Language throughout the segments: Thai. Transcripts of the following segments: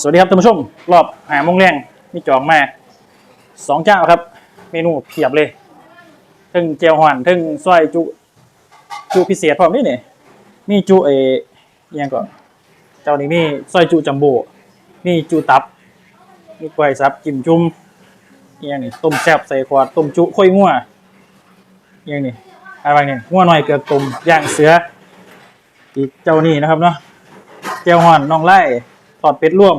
สวัสดีครับท่านผู้ชม รอบหามงแรงมีจองมาสองเจ้าครับ เมนูเพียบเลยทั้งเจียวหวานทั้งซอยจุ จุพิเศษพร้อมนี่นี่มีจุเอยังก่อนเจ้านี้มีซอยจุจัมโบ้มีจุตับมีกล้วยซับจิ้มจุ่มยังนี่ต้มแซ่บใส่ขวดต้มจุข้อยงัวยังนี่อะไรเนี่ยงัวหน่อยเกลือต้มย่างเสืออีกเจ้านี้นะครับเนาะเจียวหวานน้องไล่ อดเป็ดร่วม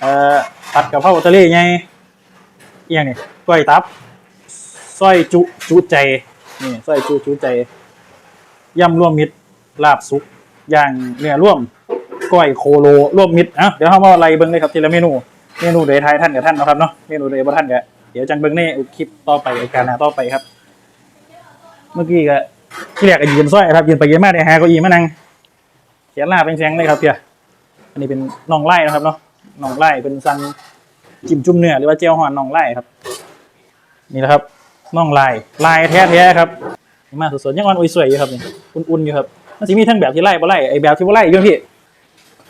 เอ่อผัดกะเพราทะเลไงเอียงนี่กล้วยตับซอยจุจุใจ นี่ซอยจุจุใจย่ำร่วมมิตรลาบสุกย่างเนื้อร่วมก้อยโคโลร่วมมิตรอะเดี๋ยวเรามาอะไล่เบิ้งเลยครับทีละเมนู เมนูโดยทายท่านกับท่านนะครับเนาะเมนูโดยบ่ท่านกับเดี๋ยวจังเบิ้งในคลิปต่อไปรายการหน้าต่อไปครับ เมื่อกี้ก็ที่แรกก็ยืนซ้อยครับยืนไปยืนมาได้หาก็อีมานั่งเขียนลาเป็นแซงเลยครับเพีย อันนี้เป็นน่องไล่นะครับเนาะหนองไล่เป็นซังจิ้มจุ่มเนื้อหรือว่าเจียวหอนหนองไล่ครับ นี่แหละครับน่องลายลายแท้ๆครับมาสดๆยังอ่อนอุ้ยสวยอยู่ครับนี่อุ่นๆอยู่ครับมันจะมีทั้งแบบที่ไล่บ่ไล่ไอแบบที่บ่ไล่อยู่พี่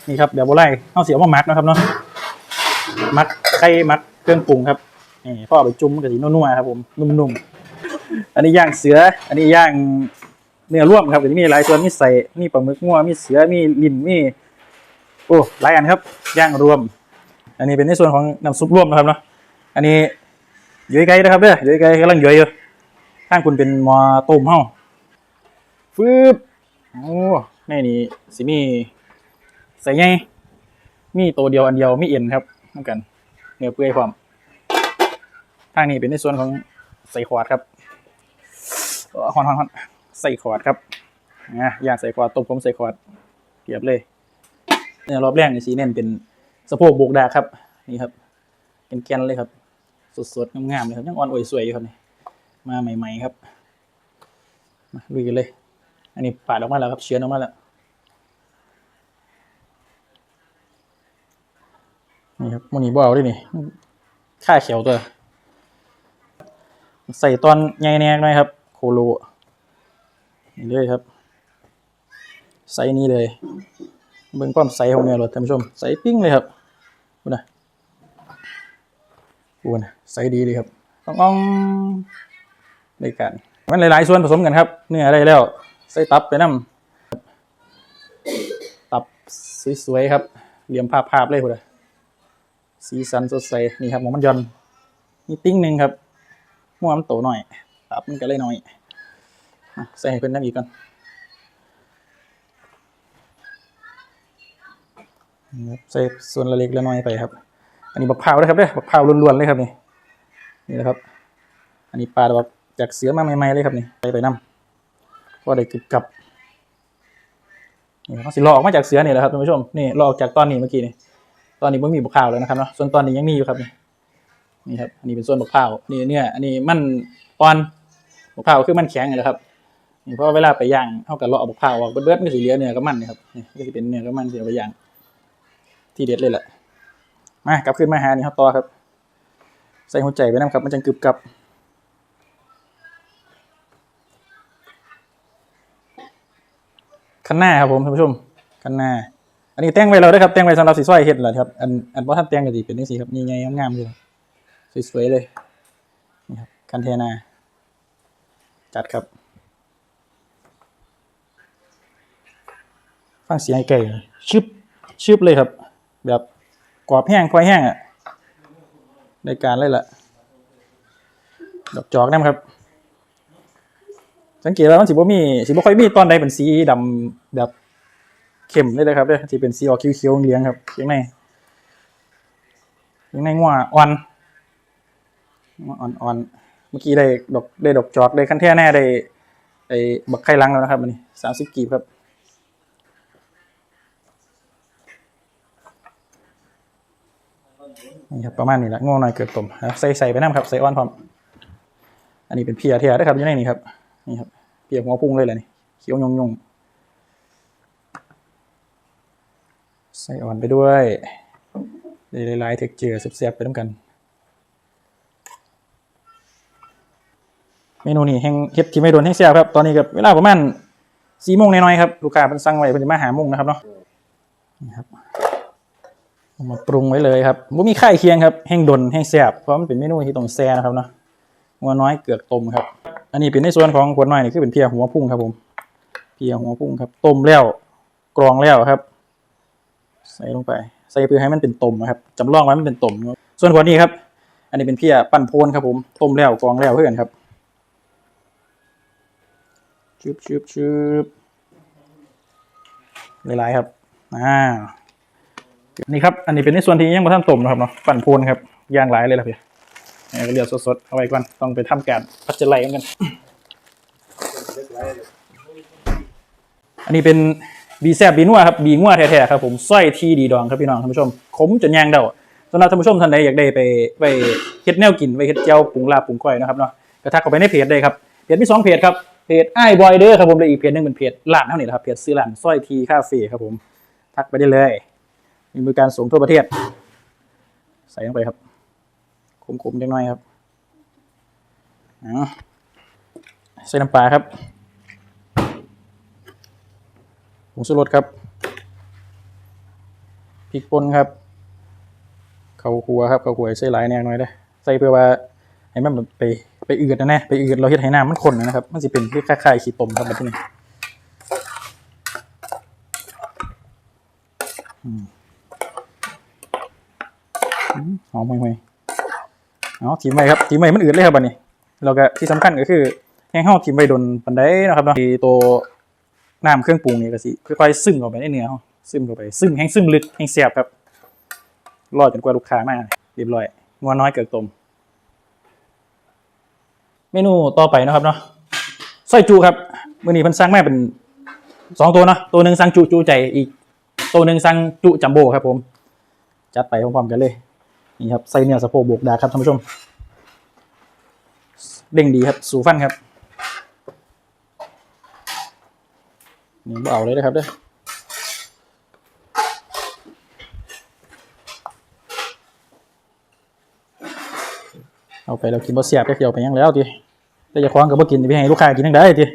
นี่ครับแบบบ่ไล่เอาเสียวมามักนะครับเนาะมักไข่มักเครื่องปรุงครับนี่พ่อเอาไปจุ่มกับสีนัวๆครับผมนุ่มๆอันนี้ย่างเสือ อันนี้ย่างเนื้อร่วมครับเดี๋ยวนี้มีหลายส่วนมีใส่มีปลาหมึกงัวมีเสือมีลิ้นมี โอ้หลายอันครับ ย่างรวม อันนี้เป็นในส่วนของน้ำซุปรวมนะครับเนาะ อันนี้อยู่ไกลนะครับเด้ออยู่ไกลกำลังย่อยอยู่ข้างคุณเป็นมอต้มเฮ้าฟืบโอ้ในนี้สิมีใส่ไงมีตัวเดียวอันเดียวมีเอ็นครับเหมือนกัน เนื้อเปื่อยพร้อมทางนี้เป็นในส่วนของใส่ขวดครับเอนฮอนฮอนใส่ขวดครับนะย่างใส่ขวดต้มผมใส่ขวดเรียบเลย รอบแรกเนี่ยสีเน้นเป็นสะโพกโบกดาครับนี่ครับเป็นแกนเลยครับ สดๆงามๆเลยครับยังอ่อนอวยสวยอยู่ครับนี่มาใหม่ ๆ ครับมาลุยกันเลย อันนี้ปาดออกมาแล้วครับเชื้อออกมาแล้วนี่ครับมันนี่บ่เอาด้วยนี่ค่าเขียวตัวใส่ตอนใหญ่แนกหน่อยครับ โคโลนี่เลยครับใส่นี้เลย เบิ่งความใสของเนื้อรถท่านผู้ชม ใสปิ้งเลยครับดูนะดูนะใสดีเลยครับต้องอ่องในการมันหลายๆส่วนผสมกันครับ เนื้ออะไรแล้ว ใส่ตับไปน้ำตับสวยๆครับ เหลี่ยมภาพๆเลยพุ่นนะสีสันสดใสนี่ครับหมูมันยอนมีติ้งหนึ่งครับหัวมันโตหน่อย ตับมันก็เลยน้อยใส่ให้เป็นน้ำอีกก่อน นะครับ ใส่ส่วนละเล็กละน้อยไปครับ อันนี้บักพร้าวเลยครับเด้อบักพร้าวล้วนๆเลยครับนี่นี่นะครับ อันนี้ปลาแบบจากเสือมาใหม่ๆเลยครับนี่ไปไปน้ำก็ได้กึบกับนี่เขาสิลอกมาจากเสือนี่แหละครับท่านผู้ชมนี่ลอกจากตอนนี้เมื่อกี้นี่ตอนนี้เพิ่มีบักพร้าวแล้วนะครับเนาะส่วนตอนนี้ยังมีอยู่ครับนี่นี่ครับอันนี้เป็นส่วนบักพร้าวนี่เนี่ยอันนี้มันอ่อนบักพร้าวคือมันแข็งนี่แหละครับนี่เพราะเวลาไปย่างเท่ากับเลาะเอาบักพร้าวออกเบิดๆมันก็สีเหลือเนื้อกับมันนี่ครับนี่ก็จะเป็นเนื้อกับมันที่เอาไปย่าง ที่เด็ดเลยแหละ มากลับขึ้นมาหานี่ครับต่อครับ ใส่หัวใจไปน้ำครับ มันจะกรึบกับคันหน้าครับผมท่านผู้ชมคันหน้า อันนี้แต่งไว้แล้วด้วยครับแต่งไว้สำหรับสีสร้อยเห็ดเหรอครับอันอันว่าท่านแต่งก็ดีเป็นนี่สิครับนี่ไงงามๆเลยสวยๆเลยนี่ครับคันเทนาจัดครับฟังเสียงไอ้ไก่ชึบชึบเลยครับ แบบกรอบแห้งควายแห้งอะในการเลยล่ะ ดอกจอกนะครับ สังเกตแล้วมันสิบ่มีสิบ่ค่อยมีตอนใดเป็นสีดำแบบเข้มเลยนะครับเด้อที่เป็นสีออกเขียวๆเลี้ยงครับข้างในข้างในงัวอ่อนงัวอ่อนๆเมื่อกี้ได้ดอกได้ดอกจอกได้คันแท่แน่ได้ไอ้บักไข่ลังแล้วนะครับอันนี้สามสิบกีบครับ นี่ครับประมาณนี้แหละง่หน่อยเกิดตุ่มใส่ใส่ไปน้ำครับใส่อ้อนพร้อม อันนี้เป็นเพียเทียนะครับอยู่ในนี้ครับนี่ครับเพียหัวพุ่งเลยแหละนี่เขียวยงยงใส่อ่อนไปด้วยหลายๆเทคเจอร์เสียบๆไปด้วยกัน เมนูนี้แห้งเฮ็ดที่ไม่โดนแห้งเสียบครับ ตอนนี้กับเวลาประมาณสี่โมงน้อยๆครับ ลูกค้าเป็นสั่งไว้เป็นจะมาหาโมงนะครับเนาะนี่ครับ เอามาปรุงไว้เลยครับบ่มีไข่เคียงครับแห้งดนแห้งแซ่บเพราะมันเป็นเมนูที่ต้องแซ่นะครับเนาะหัวน้อยเกือกต้มครับ อันนี้เป็นในส่วนของขวน้อยนี่คือเป็นเพียหัวพุ่งครับผม เพียหัวพุ่งครับ ต้มแล้วกรองแล้วครับ ใส่ลงไป ใส่เพื่อให้มันเป็นต้มนะครับจำลองไว้มันเป็นต้มส่วนขวนี้ครับ อันนี้เป็นเพียปั่นโพนครับผม ต้มแล้วกรองแล้วเพื่อนครับชึบชึบชึบหลายๆครับอ่า นี่ครับ อันนี้เป็นในส่วนที่ยังม่ทันต้มนะครับเนาะปั่นโพนครับย่างหลายเลยล่ะพี่เอาเรียวสดๆ เอาไว้ก่อน ต้องไปทำการพัชไลกัน อันนี้เป็นบีแซบบีนัวครับ บีงัวแท้ๆครับผมสร้อยทีดีดองครับพี่น้องท่านผู้ชม ขมจนยางเดาสำหรับท่านผู้ชมท่านใดอยากได้ไปไปเฮ็ดแนวกินไปเฮ็ดเจียวปรุงลาบปรุงก้อยนะครับเนาะก็ทักเข้าไปในเพจได้ครับเพจมีสองเพจครับเพจไอ้บอยเด้อครับผมและอีกเพจหนึงเป็นเพจร้านเท่านี้แหละครับเพจซื้อร้านสร้อยทีคาเฟ่ครับผมทักไปได้เลย มีบริการส่งทั่วประเทศ ใส่ลงไปครับขมๆจังหน่อยครับใส่น้ำปลาครับผงชูรสครับพริกป่นครับข้าวคั่วครับข้าวคั่วใส่หลายแนวหน่อยเด้ใส่เพื่อว่าให้มันไปไปอืดนะแน่ไปอืดเราเฮ็ดให้น้ำมันข้นนะครับ มันสิเป็นคล้ายๆขี้ต้มครับแบบนี้อืม หอมห่วยๆเอาทีมไว้ครับทีมไว้มันอืดเลยครับบัดนี้แล้วก็ที่สำคัญก็คือแห้งเฮาทีมไว้โดนปันไดนะครับเนาะที่ตัวน้ำเครื่องปรุงนี่ก็สิค่อยๆซึมเข้าไปในเนื้อซึมเข้าไปซึมแห้งซึมลึกแห้งเสียบครับรอจนกว่าลูกค้ามาเรียบร้อยงัวน้อยเกิดตมเมนูต่อไปนะครับเนาะสร้อยจูครับมื่อนี้เพิ่นสั่งแมาเป็นสองตัวเนาะตัวหนึ่งสั่งจูจูใจอีก ตัวหนึ่งสั่งจุจัมโบ้ครับผม จัดไปพร้อมๆกันเลย นี่ครับใส่เนื้อสะโพกบวกดาครับท่านผู้ชม เด้งดีครับ สูฟันครับนี่เอาเลยนะครับเด้อเอาไปเรากินบ่เสียบก็เกี่ยวไปยังแล้วทีแต่จะคว้างกับบ่กินไปให้ลูกค้ากินทั้งได้ที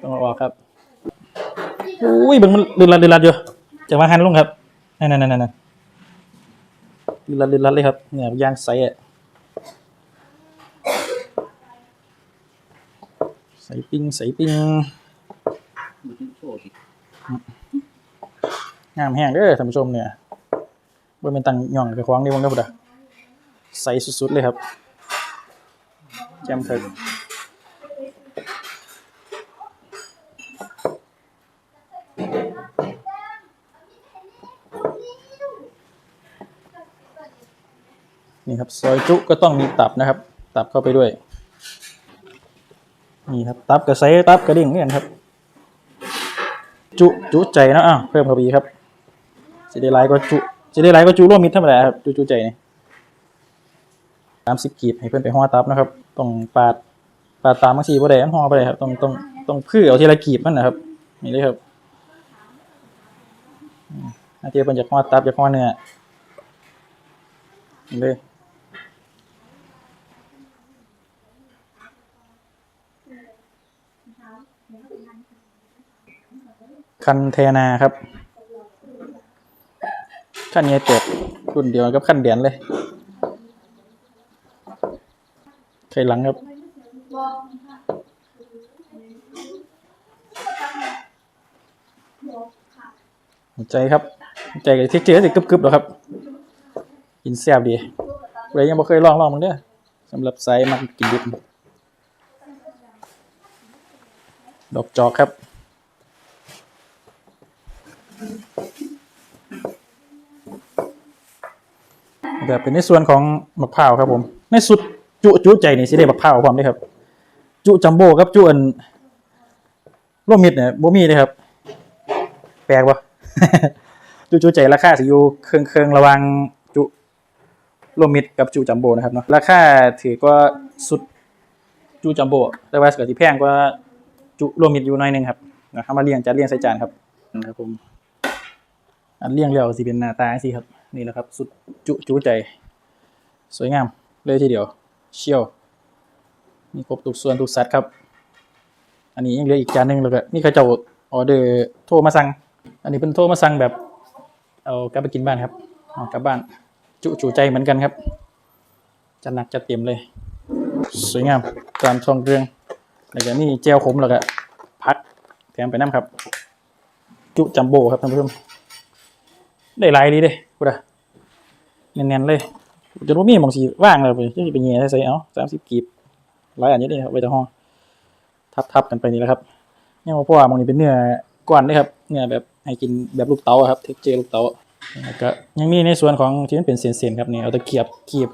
ต้องออกครับอุ้ยเบิ่งมันลื่นลัดลื่นลัดอยู่จะมาหันลงครับนั่นนั่นนั่นนั่น ลื่นลัดลื่นลัดเลยครับเนี่ยย่างใสอะใส่ปิ้งใส่ปิ้งงามแห้งเด้อท่านผู้ชมเนี่ยบ่เป็นตังหย่องกับควางนี่วงเด้อพุ่นอะใสสุดๆเลยครับแจ่มเถิด นี่ครับซอยจุก็ต้องมีตับนะครับ ตับเข้าไปด้วย นี่ครับตับกับไซตับกระดิ่งนี่ยครับ จุจุใจนะอ้าวเพิ่มเข้าไปอีครับจะได้ไลายก็จุจะได้ไลายก็จุร่วมมิตรธรรมดาครับจุจุใจนี่ตามสิบกีบให้เพื่อนไปห่อตับนะครับต้องปาดปาดตามบางทีบ่ได้มันห่อบ่ได้ครับต้องต้องต้องพื้เอาทีละกีบมันนะครับนี่เลยครับอาเทียเพิ่นจะห่อตับจะห่อเนื้อนี่เลย คันเทนาครับขั้นนี้เจ็ดรุ่นเดียวกับขั้นเดียนเลยไขหลังครับหัวใจครับหัวใจกับที่เจอสิกรึบๆหรอครับ กินแซ่บดีเลยยังไม่เคยลองลองมันเด้อสำหรับไซส์มันกินดิบดอกจอกครับ แบบเป็นในส่วนของมะพร้าวครับผม ในสุดจุจุใจนี่สิได้มะพร้าวพร้อมเด้ครับ จุจัมโบ้ครับจุอันร่วมมิดเนี่ยบ่มีเลยครับ แปลกปะจุจุใจราคาสิอยู่เครื่องเครื่องระวังจุร่วมมิดกับจุจัมโบ้นะครับเนาะราคาถือว่าสุดจุจัมโบ้แต่ว่าก็สิแพงกว่าจุร่วมมิดอยู่หน่อยนึงครับนะครับมาเรียงจัดเรียงใส่จานครับนะครับผม อันเลี้ยงแล้วสิเป็นหน้าตาสิครับ นี่แหละครับ สุดจุจุใจ สวยงามเลยทีเดียว เชี่ยว มีครบทุกส่วนทุกสัตว์ครับ อันนี้ยังเหลืออีกจานหนึ่งแล้วก็นี่เขาเจ้าออเดอร์โทรมาสั่ง อันนี้เป็นโทรมาสั่งแบบ เอากลับไปกินบ้านครับเอากลับบ้าน จุจูใจเหมือนกันครับจะหนักจะเต็มเลย สวยงามการทรงเรืองแล้วก็นี่เจลขมแล้วก็พักแถมไปน้ำครับ จุจัมโบ้ครับท่านผู้ชม ได้หลายดีเด้กูด่ะแน่นๆเลยจะรู้มีมองสีว่างเลยไปจะไปเงี้ยใส่เอาสามสิบกีบหลายอันนี้เลยครับไว้แต่ห้องทับๆกันไปนี่แหละครับเนี่ยเพราะว่ามองนี้เป็นเนื้อก้อนนะครับเนื้อแบบให้กินแบบลูกเต๋าครับเทคเจอร์ลูกเต๋าแล้วก็ยังมีในส่วนของที่มันเป็นเศษๆครับนี่เอาตะเกียบกีบ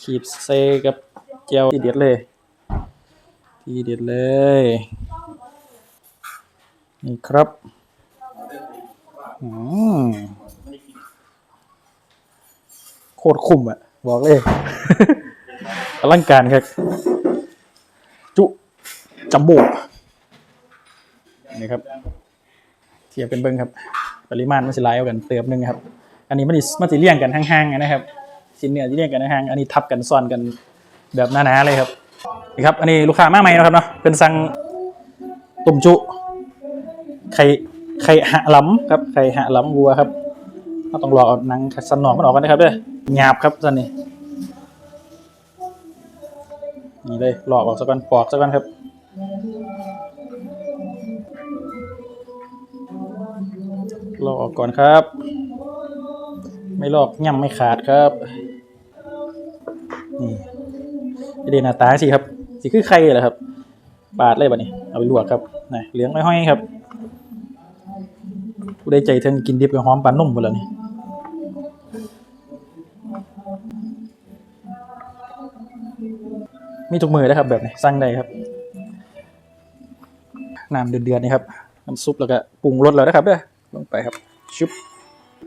ขีบเซกับเจลทีเด็ดเลย ทีเด็ดเลย นี่ครับ โคตรคุ้มอะ บอกเลย อลังการครับ จุ จัมโบ้นี่ครับ เทียบเป็นเบิ้งครับ ปริมาณมันสิหลายเอากันเติมหนึ่งครับ อันนี้มันสิมันสิเลี่ยงกันห่างๆนนะครับชิ้นเนื้อที่เรียกกันนะฮะอันนี้ทับกันซ้อนกันแบบหนาๆเลยครับนี่ครับ อันนี้ลูกค้ามาใหม่นะครับเนาะเป็นสั่งตุ่มจุไข่ ไข่หะล้ำครับไข่หะล้ำวัวครับเราต้องรอเอาหนังสนอกมันออกกันนะครับเด้อหยาบครับสันนี่นี่เลยหลอกออกสักก่อนปอกสักก่อนครับลอกออกก่อนครับ ไม่ลอกย่ำไม่ขาดครับนี่ไม่ได้หน้าตาสิครับ สิคือไข่เหรอครับปาดเลยบัดนี้เอาไปลวกครับนี่เหลืองไม่ห้อยๆครับ ผู้ได้ใจเทิงกินดิบกับหอมปานนุ่มหมดแล้วนี่มีทุกมือนะครับ แบบนี้สั่งได้ครับน้ำเดือดๆนี่ครับน้ำซุปแล้วก็ปรุงรสแล้วนะครับเด้อลงไปครับชุบ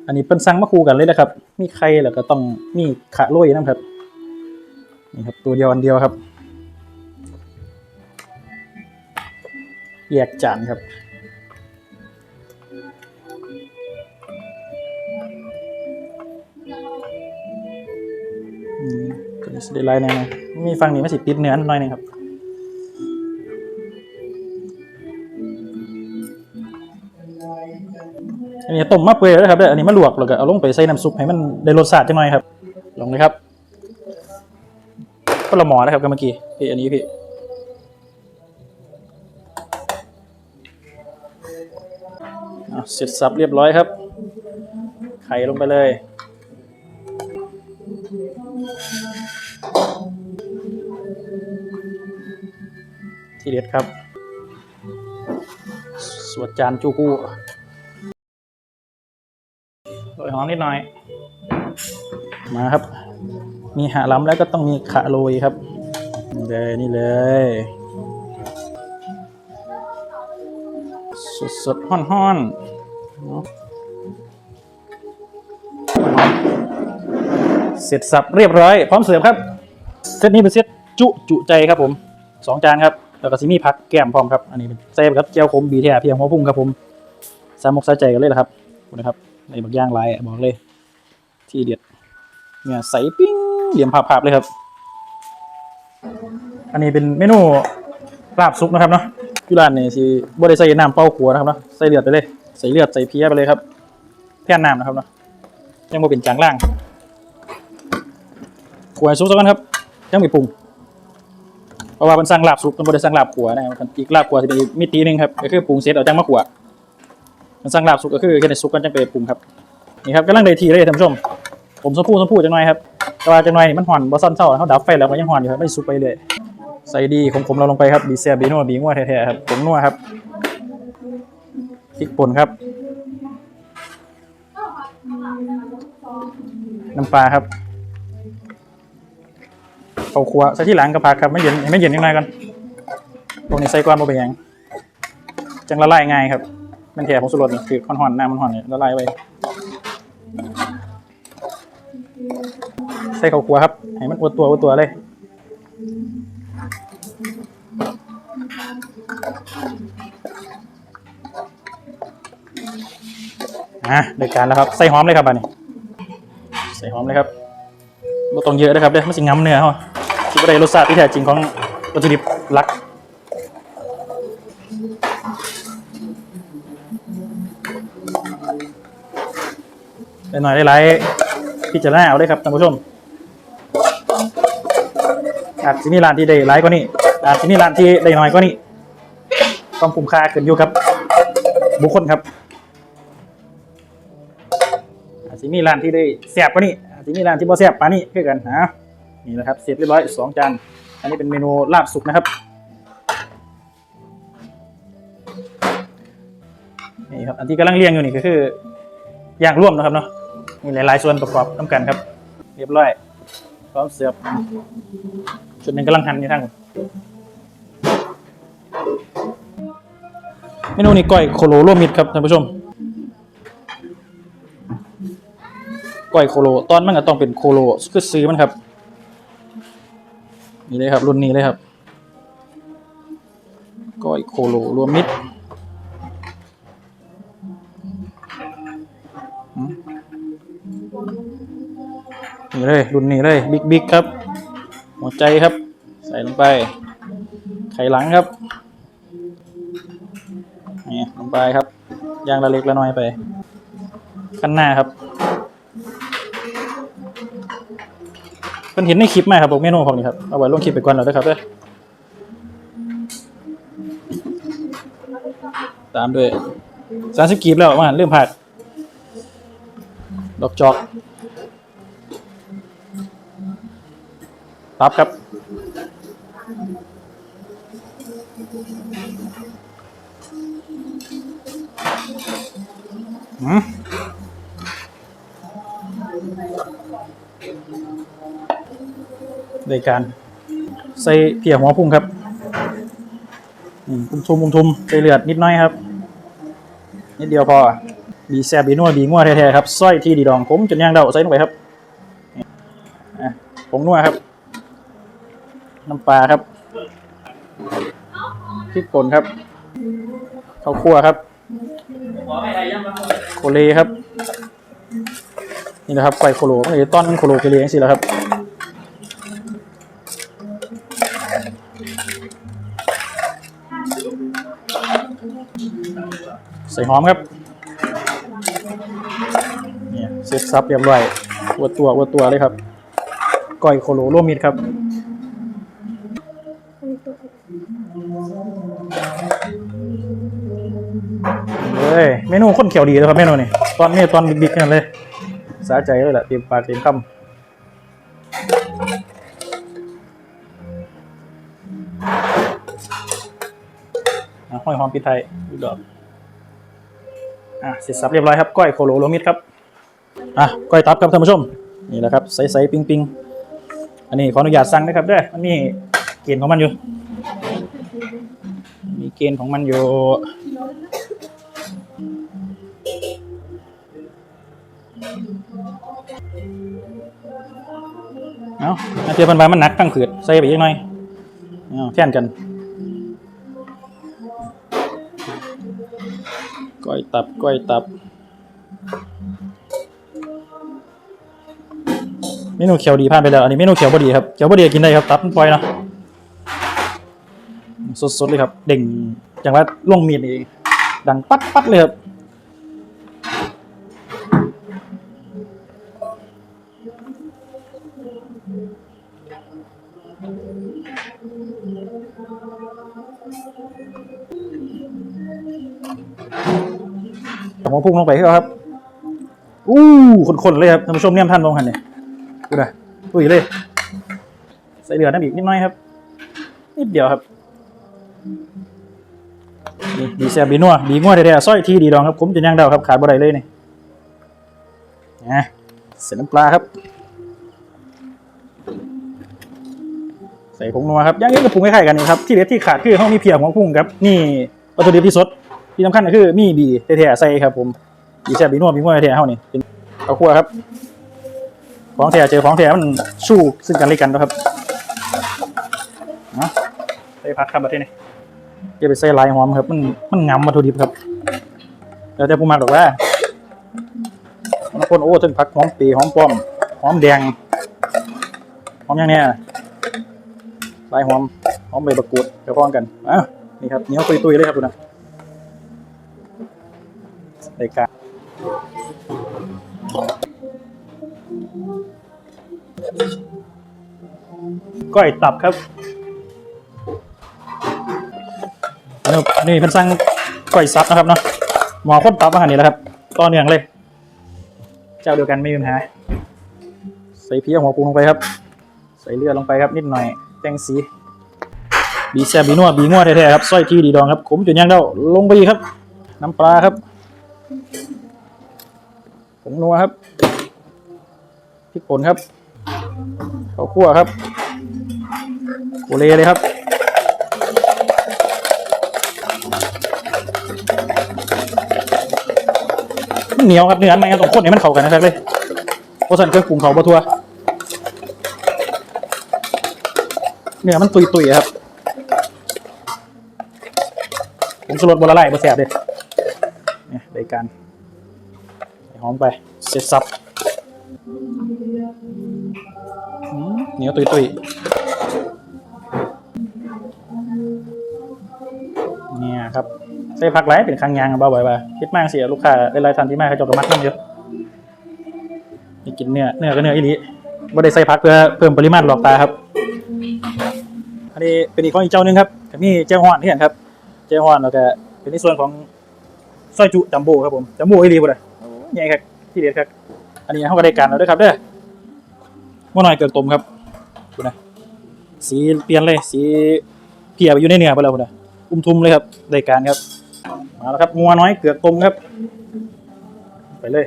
อันนี้เป็นสั่งมาคู่กันเลยนะครับ มีไข่แล้วก็ต้องมีขะโรยนะครับนี่ครับ ตัวเดียวอันเดียวครับ แยกจานครับ อืมตัวนี้สไลด์แน่นอนมีฟังนี้ไม่สิติดเนื้อหน่อยหนึงครับอันนี้ต้มมะเปื่อยแล้วครับเด้ออันนี้มาลวกแล้วก็เอาลงไปใส่น้ำซุปให้มันได้รสชาติจังหน่อยครับ ลงเลยครับก็ละหมอนะครับกันเมื่อกี้พี่อันนี้พี่ ร็จสับเรียบร้อยครับ ไข่ลงไปเลย ทีเด็ดครับ สวดจานจูกู้โรยหอมนิดหน่อย มาครับ มีหาล้ำแล้วก็ต้องมีขะโรยครับนี่เลยนี่เลยสดสดๆห้อนห้อนๆ เนาะเสร็จสับเรียบร้อย พร้อมเสิร์ฟครับ เซตนี้เป็นเซตจุจุใจครับผมสองจานครับ แล้วก็ซิมีผักแก้มพร้อมครับ อันนี้เป็นเซฟครับเจียวขมบีแทเพียงหัวพุ่งครับผมสามกสาใจกันเลยละครับนะครับในบางย่างลายบอกเลย ที่เด็ดเนี่ยใสปิ้งเหลี่ยมภาพๆเลยครับ อันนี้เป็นเมนูลาบซุปนะครับเนาะที่ร้านนี่สิบ่ได้ใส่น้ำเป้าขัวนะครับเนาะใส่เลือดไปเลย ใส่เลือดใส่เพี้ยไปเลยครับแท่นน้ำนะครับเนาะยังบ่เป็นจางล่างขวให้ซุปซะก่อนครับยังไม่ปรุงเพราะว่ามันสั่งลาบซุปมันบ่ได้สั่งลาบขัวนะครับมันอีกลาบขัวสิเป็นอีมิติหนึงครับก็คือปรุงเสร็จเอาจังมาขัวมันสั่งลาบสุกก็คือแค่ในซุปกันจังไปปรุงครับนี่ครับกำลังได้ทีเลยท่านผู้ชม ผมสมพูสมพูจังหน่อยครับแต่ว่าจังหน่อยนี่มันห่อนบอสันเศร้าเขาดับไฟแล้วก็ยังห่อนอยู่ครับไม่ซุปไปเลย ใส่ดีขมๆเราลงไปครับดีเซียบีนัวบีงัวแท้ๆครับผงนัวครับ ริกป่นครับ น้ำปลาครับเอาครัวใส่ที่หลังกระพักครับไม่เย็นไม่เย็นยังไงกันพวกนี้ใส่ก้อนบ่เป็นหยังจังละลายง่ายครับมันแถผงสุรสนี่คือห่อนๆน้ำมันห่อนเนี่ยละลายไว้ใส่ข้าวคั่วครับ ให้มันอวดตัวอวดตัวเลย อะด้การแล้วครับใส่หอมเลยครับอันนี้ใส่หอมเลยครับบ่ต้องเยอะนะครับเด้อมันสิงำเนื้อเฮาสิบ่ได้รสชาติที่แท้จริงของวัตถุดิบหลักได้หน่อยได้หลายพิจารณาเอาเลยครับท่านผู้ชมอาจจะมีร้านที่ได้หลายกว่านี้อาจจะมีร้านที่ได้น้อยกว่านี้ความคุ้มค่าขึ้นอยู่กับ บุคคลครับ มีร้านที่ได้แซ่บกว่านี้อาจจะมีร้านที่บ่แซ่บปานนี้คือกันนะนี่นะครับเสร็จเรียบร้อยสองจานอันนี้เป็นเมนูลาบสุกนะครับนี่ครับอันที่กำลังเรียงอยู่นี่ก็คืออย่างร่วมนะครับเนาะมีหลายๆส่วนประกอบน้ำกันครับ เรียบร้อยพร้อมเสิร์ฟส่วนหนึ่งกำลังหั่นอยู่ทางเมนูนี้ก้อยโคโลร่วมมิตรครับท่านผู้ชม ก้อยโคโล ตอนมันก็ต้องเป็นโคโลคือซื้อมันครับนี่เลยครับ รุ่นนี้เลยครับ ก้อยโคโลรวมมิตรนี่เลย รุ่นนี้เลยบิ๊กบิ๊กครับ หัวใจครับ ใส่ลงไป ไข่หลังครับนี่ลงไปครับย่างละเล็กละน้อยไป ขั้นหน้าครับ เพิ่นเห็นในคลิปไหมครับบอกเมนูของนี่ครับเอาไว้ลงคลิปไปก่อนแล้วนะครับเด้อตามด้วยสามสิบกีบแล้วมาเริ่มผัดดอกจอก ตับครับ อืม ในการใส่เพียหัวพุ่งครับอืมทุ่มๆทุ่มใส่เลือดนิดน้อยครับ นิดเดียวพอบีแซบบีนัวบีงัวแท้ๆครับสร้อยที่ดีดองผมจนย่างเดาใส่ลงไปครับผงนัวครับ น้ำปลาครับพริกป่นครับข้าวคั่วครับ โคเลครับ นี่นะครับไก่โคโลก็เลยต้อนโคโลเกเลียงสิแล้วครับใส่หอมครับเนี่ยเสร็จซับเรียบร้อยวัวตัววัวตัวเลยครับก้อยโคโลร่วมมิตรครับเฮ้ยเมนูข้นเขียวดีเลยครับเมนูนี่ตอนนี้ตอนบิ๊กๆกันเลย สาใจเลยแหละเต็มปากเต็มคำอะห้อยหอมพริกไทยอีกดอกอะเสร็จสับเรียบร้อยครับก้อยโคโลโลมิดครับอะก้อยตับครับท่านผู้ชมนี่แหละครับใสๆปิ้งๆอันนี้ขออนุญาตสั่งนะครับด้อมันมีเกณฑ์ของมันอยู่ มีเกณฑ์ของมันอยู่ เอาอาเทียบันมันหนักตั้งขืดใส่ไปอีกหน่อยเอาแท่นกันก้อยตับก้อยตับเมนูเขียวดีผ่านไปแล้วอันนี้เมนูเขียวบดีครับเขียวบดีกินได้ครับตับปล่อยเนาะสดๆเลยครับ เด่งอย่างว่าล่วงมีดนี่ดังปัดปัดเลยครับ แต่หัวพุ่งลงไปครับ อู้คนๆเลยครับท่านผู้ชมเนี่ยท่านมองหันเนี่ยดูนะดูอีกเลย ใส่เหลือน้ำอีกนิดน้อยครับ นิดเดียวครับนี่ดีแซ่บดีนัวดีงัวแท้ๆซอยทีดีดองครับผมจะย่างเดาครับขาดบ่ได้เลยนี่นะเสร็จน้ำปลาครับ ใส่ผงนัวครับย่างนี้ก็ปรุงคล้ายๆกันนี่ครับที่เด็ดที่ขาดคือห้องมีเพียงของพุ่งครับ นี่วัตถุดิบที่สด ที่สำคัญก็คือมีบีแท้ๆใส่ครับผมดีแซ่บดีนัวมีงัวแท้ๆเฮานี่เป็นข้าวคั่วครับของแท้เจอของแท้มันสู้ซึ่งกันและกันนะครับนะใส่ผักครับประเทศนี้อย่าไปใส่ลายหอมครับ มันมันงำวัตถุดิบครับแล้วแต่ผู้มักดอกว่าบางคนโอ้ถึงผักหอมปีหอมป้อมหอมแดงหอมอย่างเนี้ยลายหอมหอมใบบักกูดเดี๋ยวพ้องกันอะนี่ครับเหนียวตุยๆเลยครับดูนะ รายการก้อยตับครับนี่นี่เป็นสั่งก้อยซับนะครับเนาะหมอคนตับอาหารนี่แหละครับต่อเนื่องเลย เจ้าเดียวกันไม่มีปัญหาใส่เพี้ยหัวปรุงลงไปครับ ใส่เลือดลงไปครับนิดหน่อยแตงสีบีแซบบีนัวบีงัวแท้ๆครับสร้อยที่ดีดองครับขมจนย่างเด้าลงไปอีกครับ น้ำปลาครับ ผงนัวครับพริกป่นครับข้าวคั่วครับโอเลเลยครับเหนียวครับเนื้อมันงั้นต้องข้นให้มันเข้ากันนะครับเลยเพราะฉะนั้นเครื่องปรุงเขาบะทัวเนื้อมันตุยๆครับผมสลดบนละลายบนแสบเลย เนี่ยรายการใส่หอมไป เสร็จสับอืมเหนียวตุยเนี่ยครับใส่ผักไหลายเป็นครั้งยางเบาบ่อยว่าคิดมากเสียลูกค้าหลายๆท่านที่มาเขาจะกระมัดน้ำเยอะนี่กินเนื้อเนื้อก็เนื้ออีหลีไม่ได้ใส่ผักเพื่อเพิ่มปริมาณหลอกตาครับ อันนี้เป็นอีกของอีกเจ้าหนึงครับมีเจ้าฮ้อนที่เห็นครับ เจ้าฮ้อนแล้วก็เป็นในส่วนของ ซอยจุจัมโบ้ครับผมจัมโบ้ไอีหลีบ่เลยใหญ่ครับที่เด็ดครับ อันนี้เขาก็ได้การแล้วด้วยครับเด้อม่อหน่อยเกิดต้มครับดูนะสีเปลี่ยนเลย สีเพียไปอยู่ในเนื้อไปแล้วพุ่นะอุ้มทุ่มเลยครับรายการครับ มาแล้วครับงัวน้อยเกือกตมครับ ไปเลย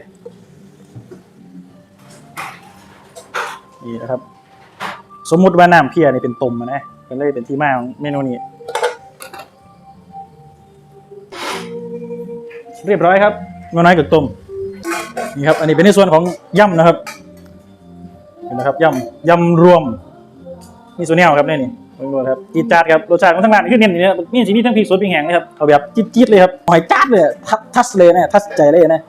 นี่นะครับ สมมุติว่าน้ำเพียนี่เป็นตมอะนะก็เลยเป็นที่มาของเมนูนี้ เรียบร้อยครับงัวน้อยเกือกตมนี่ครับ อันนี้เป็นในส่วนของย่ำนะครับเห็นนะครับย่ำยำรวมมีส่วนแนวครับเนี่ยนี่ลองดูครับจีดจาดครับรสชาติของทั้งร้านคือเน้นอย่างนี้นี่สีนี้ทั้งพริกสดพริกแห้งนะครับเอาแบบจี๊ดๆเลยครับหอยจัดเลยทัชทัชเลยนะทัชใจเลยนะ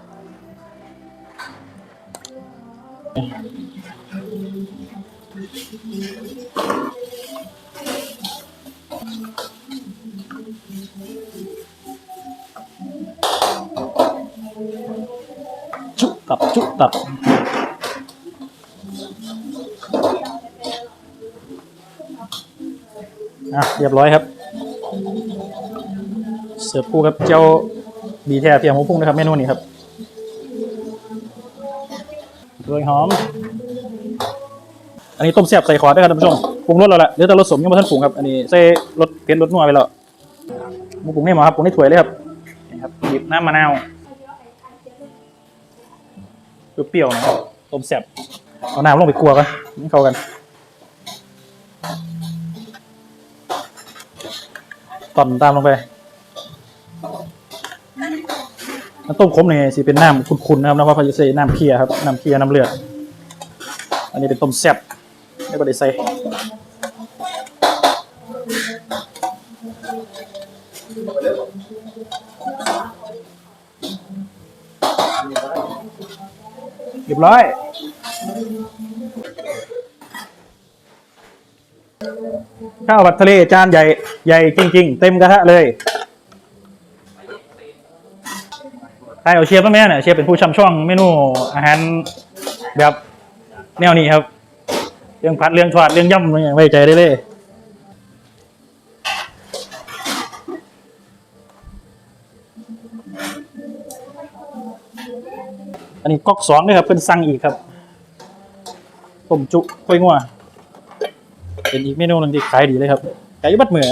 จุตับจุตับอะเรียบร้อยครับ เสิร์ฟคู่กับเจ้าบีแท้เพียงหมูพุ่งนะครับเมนูนี้ครับโรยหอม อันนี้ต้มแซ่บใส่ขอด้วยครับท่านผู้ชมปรุงรสแล้วแหละเหลือแต่รสสมยังไม่ทันปรุงครับ อันนี้ใส่รสเผ็ดรสนัวไปแล้วหมูปรุงนี่หมอครับปรุงในถ้วยเลยครับ ครับหยิบน้ำมะนาวเปรี้ยวๆนะต้มแซ่บเอาน้ำลงไปกลัวกันให้เข้ากันต่อนตามลงไปน้ำต้มขมเนี่ยสิเป็นน้ำขุ่นๆนะครับน้ำว่าพายุเซน้ำเคียครับน้ำเคียน้ำเลือด อันนี้เป็นต้มแซ่บไม่บไดใส่ รียบร้อย ข้าวผัดทะเลจานใหญ่ใหญ่จริง ๆ เต็มกระทะเลยใครเอาเชฟบ้างไหมเนี่ยเชฟเป็นผู้ชำช่องเมนูอาหารแบบแนวนี้ครับ เรื่องผัดเรื่องทอดเรื่องย่ำอย่างไว้ใจได้เลย อันนี้ก๊อกสองเลยครับเป็นสั่งอีกครับต้มจุกล้วยงัวเป็นอีกเมนูหนึงที่ขายดีเลยครับไก่บัดเมือ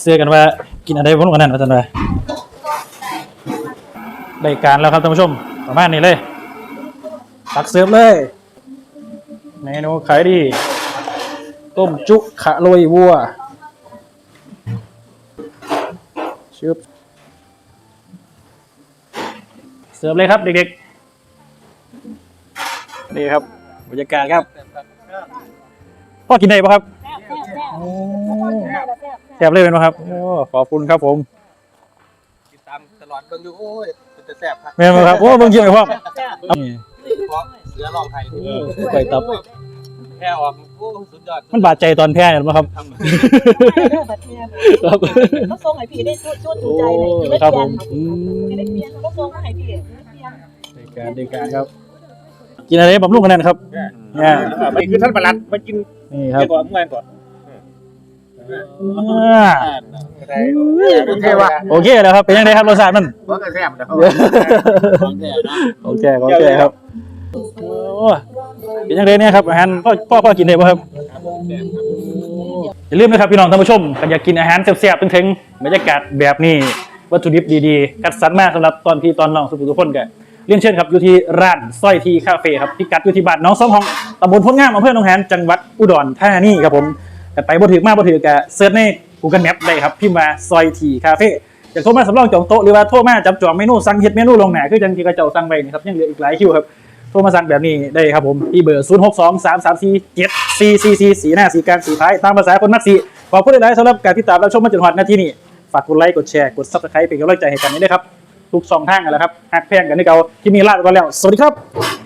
เสื้อกันว่ากินอะไรพ้นกันนั่นมาจันเลยได้การแล้วครับท่านผู้ชมประมาณนี้เลยตักเสิร์ฟเลยเมนูขายดี ต้มจุขะโรยวัวชึบ สิร์ฟเลยครับเด็กๆ นี่ครับบรรยากาศครับ พ่อกินได้ปะครับแซ่บแซ่บแซ่บโอ้แซ่บแซ่บแซ่บเลยเป็นปะครับ โอ้ ขอบคุณครับผม ติดตามตลอดเบิ่งอยู่โอ้ยเป็นแต่แซ่บครับแม่นบ่ครับ โอ้เบิ่งเยี่ยมเลยพ่อแซ่บนี่เพราะเสือลองไทยโอ้ไก่ตับ แค่ออกโอ้สุดยอดมันบาดใจตอนแพ้เห็นไหมครับทำแบบเนี้ยครับเขาส่งให้พี่ได้ชุดชุดถูโอ้ใจเลยพี่ได้ครับเปผลี่ยนมอืมพี่ได้เปลี่ยนเขาส่งมาให้พี่ได้เปลี่ยนนการดีการครับ กินอะไรบำรุงกันแน่นครับเนี่ยไปคือท่านประหลัดมากินนี่ครับเกี่ยวกับเมื่อก่อนอ่าโอเคว่ะโอเคแล้วครับ เป็นยังไงครับรสชาติมันว่าก็แซ่บนะโอเคโอเคครับโอ้ เป็นยังไงเนี่ยครับอาหารพ่อพ่อพ่อกินได้ป่ะครับอย่าลืมนะครับพี่น้องท่านผู้ชมกันอยากกินอาหารแซ่บๆถึงๆบรรยากาศแบบนี้วัตถุดิบดีๆคัดสรรมากสำหรับตอนพี่ตอนน้องสุขุทุกคนกันเรียนเชิญครับอยู่ที่ร้านสร้อยทีคาเฟ่ครับพิกัดอยู่ที่บ้านน้องสองห้องตำบลพ้นงามอำเภอหนองแหนจังหวัดอุดรธานีครับผมแต่ไปบ่ถือมากบ่ถือกะเซิร์ชใน Google Map ได้ครับพิมพ์มาซอยทีคาเฟ่อยากโทรมาสำรองจองโต๊ะหรือว่าโทรมาจับจองเมนูสั่งเฮ็ดเมนูลงหนาคือจังที่กระเจ้าสั่งไปนี่ครับยังเหลืออีกหลายคิวครับ ทรมาสั่งแบบนี้ได้ครับผมที่เบอร์ 0 6 2 3 3 4 7 4 4 4สีหน้าสีกลางสีท้ายตามภาษาคนมักสีขอบคุณหลายๆสำหรับการติดตามรับชมมาจนหอดนาทีนี้ฝากกดไลค์กดแชร์กด subscribe เป็นกำลังใจให้กันนี้ด้วยครับทุกสองทางกันแล้วครับหักแพงกันนี่เกาที่มีลาดกันแล้ว สวัสดีครับ